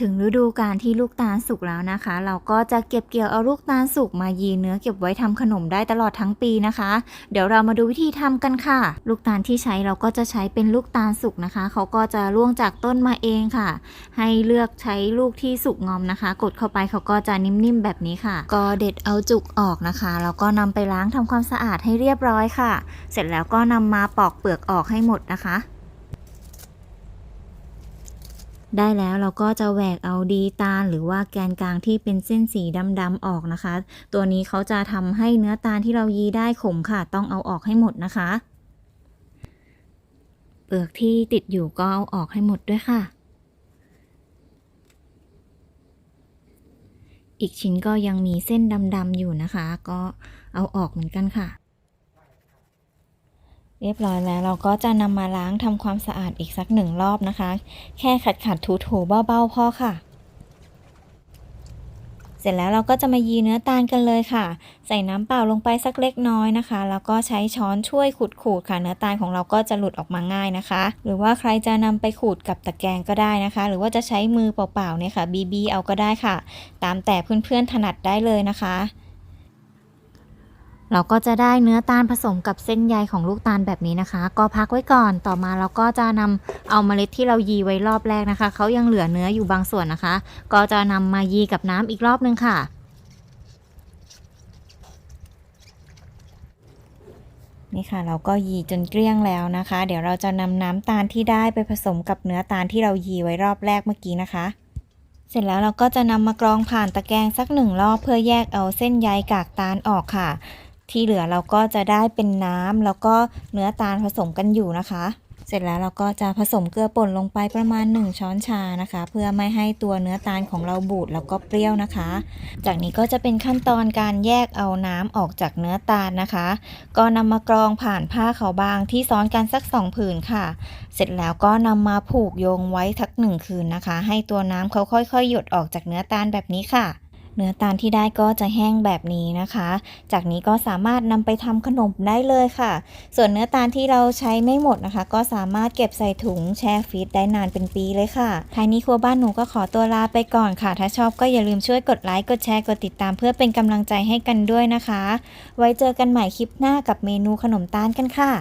ถึงฤดูการที่ลูกตาลสุกแล้วนะคะ เราก็จะเก็บเกี่ยวเอาลูกตาลสุกมายีเนื้อเก็บไว้ทำขนมได้ตลอดทั้งปีนะคะ เดี๋ยวเรามาดูวิธีทำกันค่ะ ลูกตาลที่ใช้เราก็จะใช้เป็นลูกตาลสุกนะคะ เขาก็จะร่วงจากต้นมาเองค่ะ ให้เลือกใช้ลูกที่สุกงอมนะคะ กดเข้าไปเขาก็จะนิ่มๆแบบนี้ค่ะ ก็เด็ดเอาจุกออกนะคะแล้วก็นำไปล้างทำความสะอาดให้เรียบร้อยค่ะ เสร็จแล้วก็นำมาปอกเปลือกออกให้หมดนะคะ ได้แล้วเราก็จะแหวกเอาดีตาล หรือว่าแกนกลางที่เป็นเส้นสีดำๆออกนะคะ ตัวนี้เขาจะทำให้เนื้อตาลที่เรายีได้ขมค่ะ ต้องเอาออกให้หมดนะคะ เปลือกที่ติดอยู่ก็เอาออกให้หมดด้วยค่ะ อีกชิ้นก็ยังมีเส้นดำๆอยู่นะคะ ก็เอาออกเหมือนกันค่ะ เรียบร้อยแล้วเราก็จะนำมาล้างทำความสะอาดอีกสักหนึ่งรอบนะคะ แค่ขัดขัดถูถูเบาๆพอค่ะ เสร็จแล้วเราก็จะมายีเนื้อตาลกันเลยค่ะ ใส่น้ำเปล่าลงไปสักเล็กน้อยนะคะ แล้วก็ใช้ช้อนช่วยขูดขูดค่ะ เนื้อตาลของเราก็จะหลุดออกมาง่ายนะคะ หรือว่าใครจะนำไปขูดกับตะแกรงก็ได้นะคะ หรือว่าจะใช้มือเปล่าๆเนี่ยค่ะบีบีเอาก็ได้ค่ะ ตามแต่เพื่อนๆถนัดได้เลยนะคะ เราก็จะได้เนื้อตาลผสมกับเส้นใยของลูกตาลแบบนี้นะคะ ก็พักไว้ก่อน ต่อมาเราก็จะนำเอาเมล็ดที่เรายีไว้รอบแรกนะคะ เขายังเหลือเนื้ออยู่บางส่วนนะคะ ก็จะนำมายีกับน้ำอีกรอบนึงค่ะนี่ค่ะเราก็ยีจนเกลี้ยงแล้วนะคะ เดี๋ยวเราจะนำน้ำตาลที่ได้ไปผสมกับเนื้อตาลที่เรายีไว้รอบแรกเมื่อกี้นะคะ เสร็จแล้วเราก็จะนำมากรองผ่านตะแกรงสักหนึ่งรอบเพื่อแยกเอาเส้นใยกากตาลออกค่ะ ที่เหลือเราก็จะได้เป็นน้ำแล้วก็เนื้อตาลผสมกันอยู่นะคะ เสร็จแล้วเราก็จะผสมเกลือป่นลงไปประมาณ 1 ช้อนชานะคะ เพื่อไม่ให้ตัวเนื้อตาลของเราบูดแล้วก็เปรี้ยวนะคะ จากนี้ก็จะเป็นขั้นตอนการแยกเอาน้ำออกจากเนื้อตาลนะคะ ก็นำมากรองผ่านผ้าขาวบางที่ซ้อนกันสักสองผืนค่ะ เสร็จแล้วก็นำมาผูกโยงไว้ทักหนึ่งคืนนะคะ ให้ตัวน้ำเขาค่อยๆ หยดออกจากเนื้อตาลแบบนี้ค่ะ เนื้อตาลที่ได้ก็จะแห้งแบบนี้นะคะ จากนี้ก็สามารถนำไปทำขนมได้เลยค่ะ ส่วนเนื้อตาลที่เราใช้ไม่หมดนะคะ ก็สามารถเก็บใส่ถุงแช่ฟรีซได้นานเป็นปีเลยค่ะท้ายนี้ครัวบ้านหนูก็ขอตัวลาไปก่อนค่ะ ถ้าชอบก็อย่าลืมช่วยกดไลค์กดแชร์กดติดตามเพื่อเป็นกำลังใจให้กันด้วยนะคะ ไว้เจอกันใหม่คลิปหน้ากับเมนูขนมตาลกันค่ะ